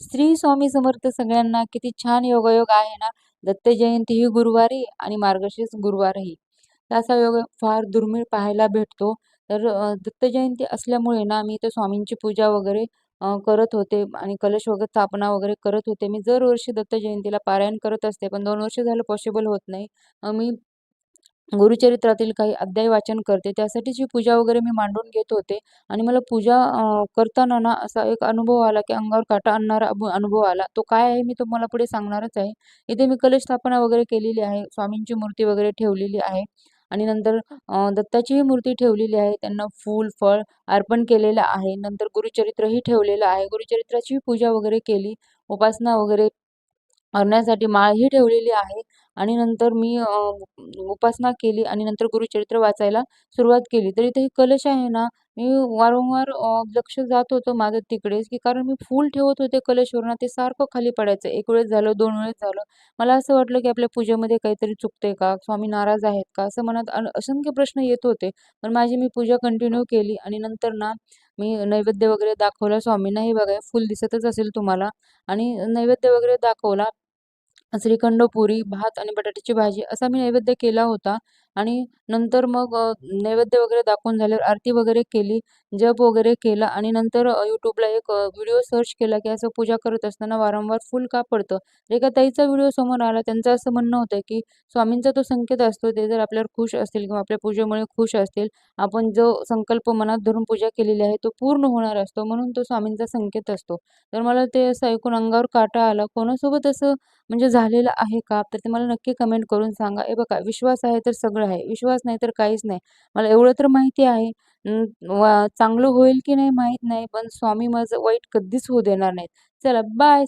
श्री स्वामी समर्थ सगळ्यांना किती छान योगायोग आहे ना. दत्त जयंती ही गुरुवारी आणि मार्गशीर्ष गुरुवारही. असा योग फार दुर्मिळ पाहायला भेटतो. तर दत्त जयंती असल्यामुळे ना मी इथं स्वामींची पूजा वगैरे करत होते आणि कलश वगैरे स्थापना वगैरे करत होते. मी दरवर्षी दत्त जयंतीला पारायण करत असते पण दोन वर्ष झालं पॉसिबल होत नाही. मी गुरुचरित्रातील काही अध्याय वाचन करते. त्यासाठीची पूजा वगैरे मी मांडून घेत होते आणि मला पूजा करताना ना असा एक अनुभव आला की अंगावर काटा आणणारा अनुभव आला. तो काय आहे मी तुम्हाला पुढे सांगणारच आहे. इथे मी कलश स्थापना वगैरे केलेली आहे. स्वामींची मूर्ती वगैरे ठेवलेली आहे. आणि नंतर दत्ताचीही मूर्ती ठेवलेली आहे. त्यांना फूल फळ अर्पण केलेलं आहे. नंतर गुरुचरित्रही ठेवलेलं आहे. गुरुचरित्राची पूजा वगैरे केली. उपासना वगैरे मरण्यासाठी माळही ठेवलेली आहे. आणि नंतर मी उपासना केली आणि नंतर गुरुचरित्र वाचायला सुरुवात केली. तर इथे ही कलश आहे ना मी वारंवार लक्ष जात होतं माझं तिकडेच की कारण मी फूल ठेवत होते कलशवरनं ते सारखं खाली पडायचं. एक वेळेस झालं दोन वेळेस झालं. मला असं वाटलं की आपल्या पूजेमध्ये काहीतरी चुकते का? स्वामी नाराज आहेत का? असं मनात असंख्य प्रश्न येत होते. पण माझी मी पूजा कंटिन्यू केली आणि नंतर ना मी नैवेद्य वगैरे दाखवला स्वामींना हे बघा फुल दिसतच असेल तुम्हाला. आणि नैवेद्य वगैरे दाखवला श्रीखंड पुरी भात आणि बटाट्याची भाजी असा मी नैवेद्य केला होता. आणि नंतर मग नैवेद्य वगैरे दाखवून झाल्यावर आरती वगैरे केली जप वगैरे केला आणि नंतर यूट्यूबला एक व्हिडिओ सर्च केला की असं पूजा करत असताना वारंवार फुल का पडतं एका ताईचा व्हिडिओ समोर आला त्यांचं असं म्हणणं होतं की स्वामींचा तो संकेत असतो ते जर आपल्यावर खुश असतील किंवा आपल्या पूजेमुळे खुश असतील आपण जो संकल्प मनात धरून पूजा केलेली आहे तो पूर्ण होणार असतो म्हणून तो स्वामींचा संकेत असतो तर मला ते असं ऐकून अंगावर काटा आला कोणासोबत असं म्हणजे झालेलं आहे का? तर ते मला नक्की कमेंट करून सांगा. हे बघा विश्वास आहे तर सगळं आहे. विश्वास नाही तर काहीच नाही. मला एवढं तर माहिती आहे वा चांगलं होईल की नाही माहीत नाही, पण स्वामी माझं वाईट कधीच होऊ देणार नाहीत. चला बाय.